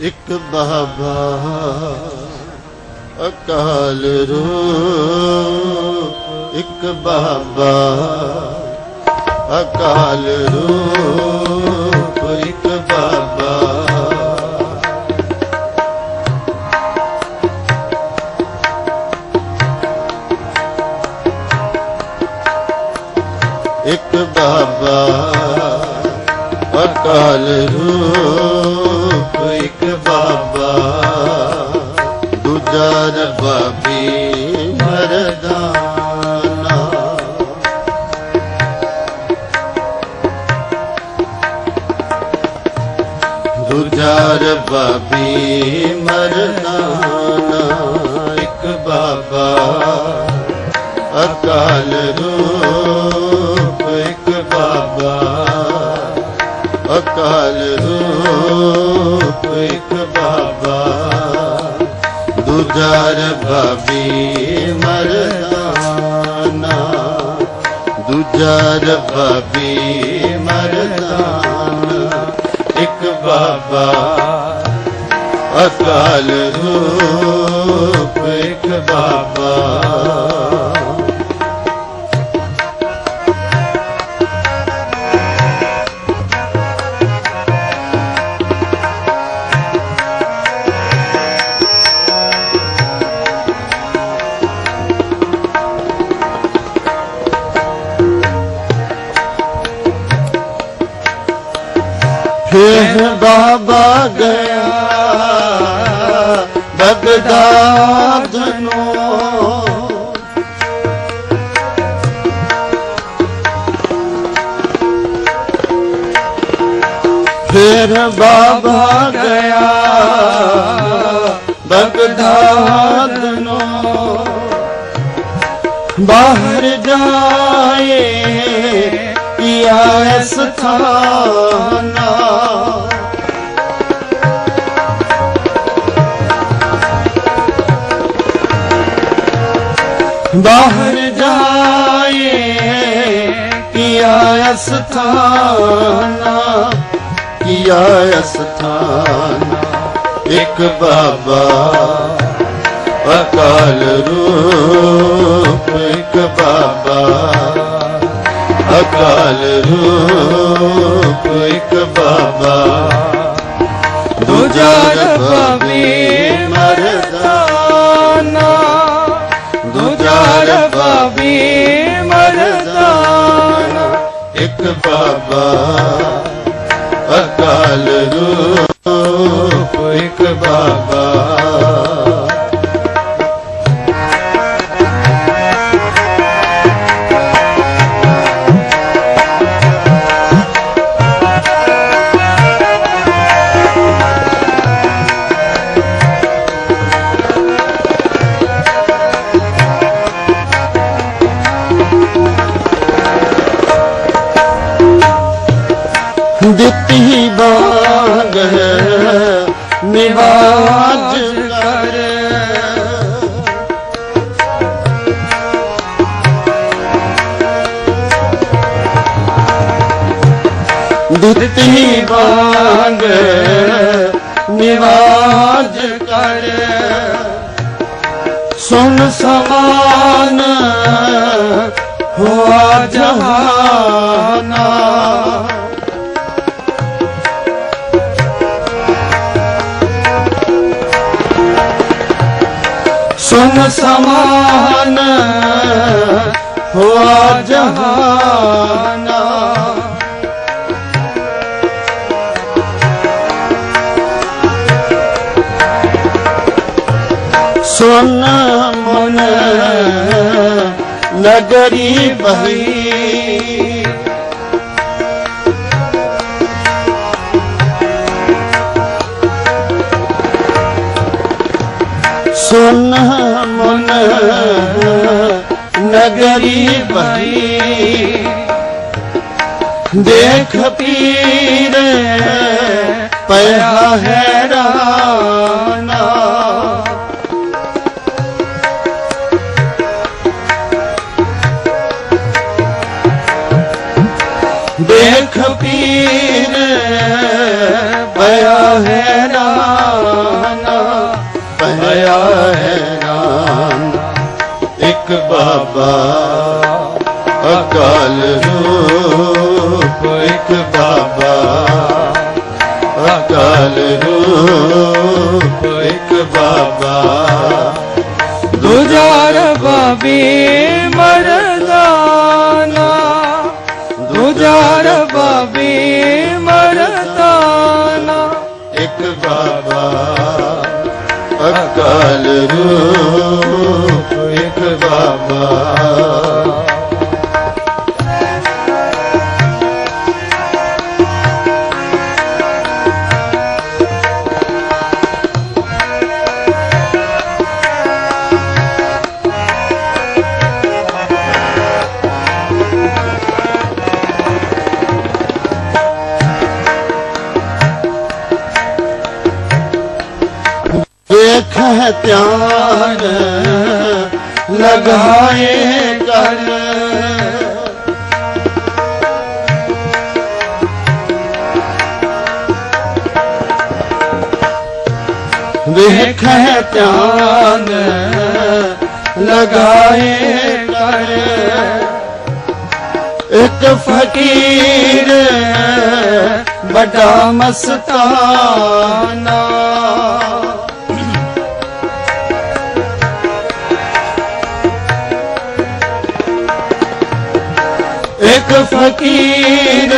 ਇੱਕ ਬਾਬਾ ਅਕਾਲ ਰੂਪ ਇੱਕ ਬਾਬਾ ਅਕਾਲ ਰੂਪ ਇੱਕ ਬਾਬਾ ਇੱਕ ਬਾਬਾ ਅਕਾਲ ਰੂਪ। ਦੂਜਾ ਰੱਬਾ ਵੀ ਮਰਦਾਨਾ, ਇੱਕ ਬਾਬਾ ਅਕਾਲ ਰੂਪ, ਇੱਕ ਬਾਬਾ ਅਕਾਲ ਰੂਪ, ਇੱਕ ਬਾਬਾ ਦੂਜਾ ਰੱਬਾ ਵੀ ਮਰਦਾਨਾ, ਦੂਜਾ ਰੱਬਾ ਵੀ ਮਰਦਾਨਾ। ਬਾਬਾ ਅਕਾਲ ਰੂਪ ਇੱਕ ਬਾਬਾ ਗਿਆ। ਬਗਦਾਦ ਨੂੰ ਫਿਰ ਬਾਬਾ ਗਿਆ। ਬਗਦਾਦ ਨੂੰ ਬਾਹਰ ਜਾਏ ਪਿਆ ਸਥਾਨਾ ਬਾਹਰ ਜਾਏ ਪਿਆ ਸਥਾਨਾ ਪਿਆ ਸਥਾਨਾ ਇੱਕ ਬਾਬਾ ਅਕਾਲ ਰੂਪ, ਇੱਕ ਬਾਬਾ ਅਕਾਲ ਰੂਪ, ਇੱਕ ਬਾਬਾ। ਦੂਜਾ ਰੱਬਾ ਵੀ ਮਰਦਾਨਾ ਬਾਬੀ ਮਰਦਾਨ ਇੱਕ ਬਾਬਾ ਅਕਾਲ ਰੂਪ ਇੱਕ ਬਾਬਾ ਨਿਵਾਜ ਕਰੇ। ਦਿੱਤੀ ਬਾਗ ਨਿਵਾਜ ਕਰ। ਸੁਨ ਸਮਾਨ ਹੋਆ ਜਹਾਨਾ ਸਮਾਨ ਹੋਆ ਜਹਾਨਾ। ਸੁਨ ਮਨ ਨਗਰੀ ਬਹੀ। ਸੁਨ ਮਨ ਨਗਰੀ ਬਹੀ ਦੇਖ ਪੀਰ ਪਿਆ ਹੈਰਾਨਾ ਦੇਖ ਪੀਰ ਪਿਆ ਆਇਆ ਹੈ ਨਾਮ। ਇੱਕ ਬਾਬਾ ਅਕਾਲ ਰੂਪ ਇੱਕ ਬਾਬਾ ਅਕਾਲ ਰੂਪ ਇੱਕ ਬਾਬਾ ਅਕਾਲ ਇੱਕ ਬਾਬਾ ਵੇਖ ਧਿਆਨ ਲਗਾਏ ਕਰ ਵੇਖ ਧਿਆਨ ਲਗਾਏ ਕਰ ਇੱਕ ਫਕੀਰ ਵੱਡਾ ਮਸਤਾਨਾ। ਇੱਕ ਫਕੀਰ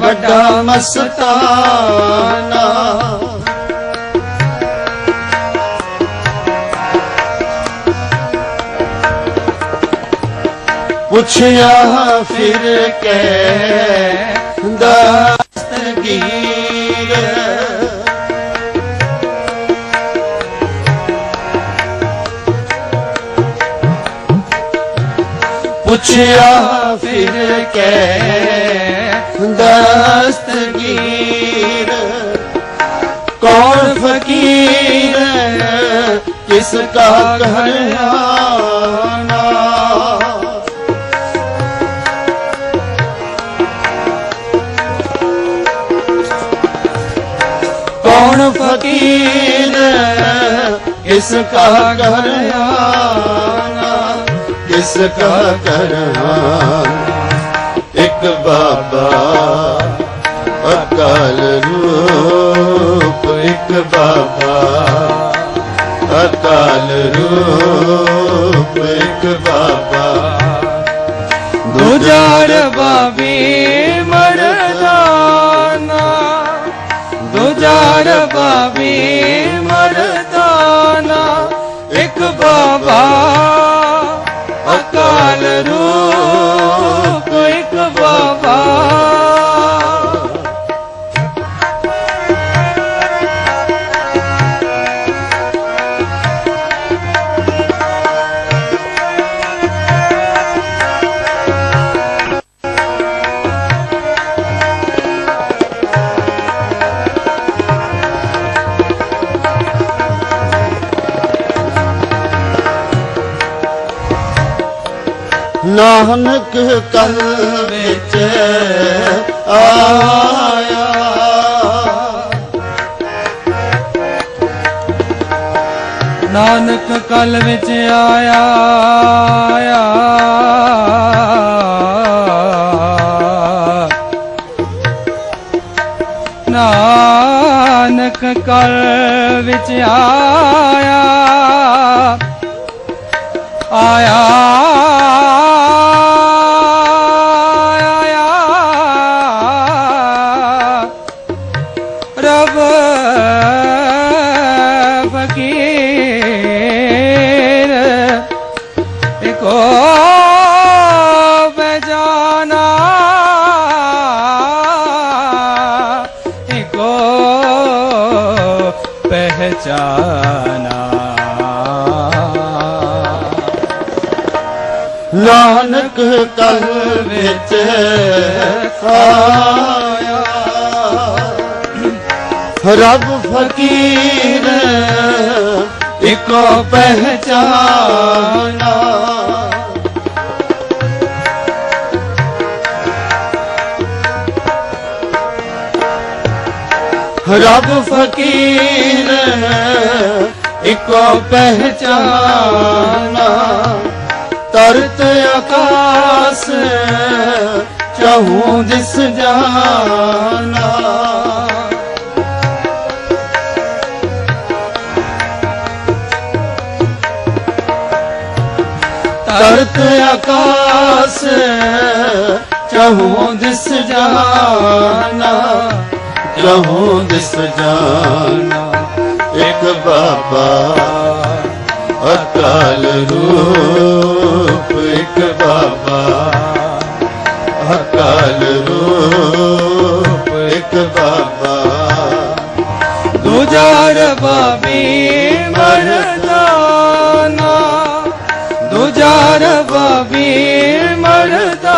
ਵੱਡਾ ਮਸਤਾਨਾ। ਪੁੱਛਿਆ ਫਿਰ ਕੇ ਪੁੱਛਿਆ ਫਿਰ ਕੇ ਦਸਤਗੀਰ ਕੌਣ ਫਕੀਰ ਕਿਸ ਕਾ ਘਰਾਨਾ ਕੌਣ ਫਕੀਰ ਕਿਸ ਕਾ ਘਰਾਨਾ ਕਿਸ ਕਾ ਘਰਾਨਾ ਇੱਕ ਬਾਬਾ ਅਕਾਲ ਰੂਪ, ਇੱਕ ਬਾਬਾ ਅਕਾਲ ਰੂਪ, ਇੱਕ ਬਾਬਾ। ਦੁਜਾਰ ਬਾਬੀ ਮਰਦਾਨਾ ਦੁਜਾਰ ਬਾਬੀ ਮਰਦਾਨਾ, ਇੱਕ ਬਾਬਾ ਨਾਨਕ ਕਲ ਵਿੱਚ ਆਇਆ। ਨਾਨਕ ਕਲ ਵਿੱਚ ਆਇਆ। ਨਾਨਕ ਕਲ ਵਿੱਚ ਆਇਆ। ਆਇਆ। ਪਹਿਚਾਨਾ। ਨਾਨਕ ਕਲ ਵਿੱਚ ਆਇਆ। ਰੱਬ ਫਕੀਰ ਇਕੋ ਪਹਿਚਾਨਾ। ਰੱਬ ਫਕੀਰ ਇੱਕੋ ਪਹਿਚਾਨਾ। ਤਰਤ ਆਕਾਸ ਚਹੂ ਦਿਸ ਜਾਨਾ। ਤਰਤ ਆਕਾਸ ਚਹੂ ਦਿਸ ਜਾਨਾ। ਚਹੂ ਦਿਸ ਜਾਨਾ ਇੱਕ ਬਾਬਾ ਅਕਾਲ ਰੂਪ, ਇੱਕ ਬਾਬਾ ਅਕਾਲ ਰੂਪ, ਇੱਕ ਬਾਬਾ। ਦੂਜਾ ਰਬਾਬੀ ਮਰਦਾਨਾ, ਦੂਜਾ ਰਬਾਬੀ ਮਰਦਾਨਾ।